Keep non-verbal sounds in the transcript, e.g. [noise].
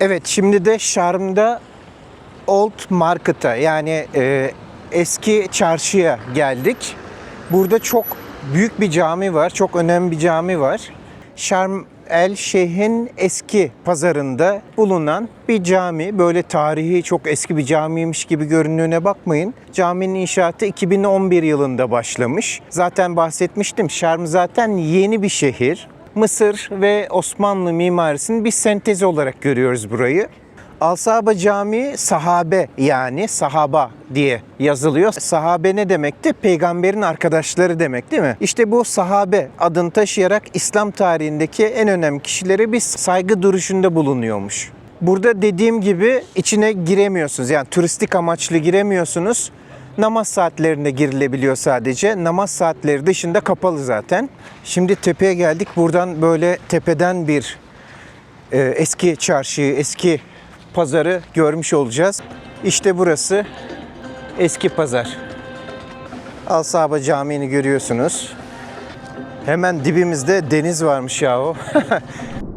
Evet şimdi de Şarm'da Old Market'a yani e, eski çarşıya geldik. Burada çok büyük bir cami var. Çok önemli bir cami var. Şarm El Şeyh'in eski pazarında bulunan bir cami. Böyle tarihi çok eski bir camiymiş gibi göründüğüne bakmayın. Caminin inşaatı 2011 yılında başlamış. Zaten bahsetmiştim. Şarm zaten yeni bir şehir. Mısır ve Osmanlı mimarisinin bir sentezi olarak görüyoruz burayı. Alsaba Camii sahabe yani sahaba diye yazılıyor. Sahabe ne demekti? Peygamberin arkadaşları demek değil mi? İşte bu sahabe adını taşıyarak İslam tarihindeki en önemli kişilere bir saygı duruşunda bulunuyormuş. Burada dediğim gibi içine giremiyorsunuz. Yani turistik amaçlı giremiyorsunuz. Namaz saatlerinde girilebiliyor sadece. Namaz saatleri dışında kapalı zaten. Şimdi tepeye geldik. Buradan böyle tepeden bir e, eski çarşıyı, eski pazarı görmüş olacağız. İşte burası eski pazar. Alsaba Camii'ni görüyorsunuz. Hemen dibimizde deniz varmış yahu. [laughs]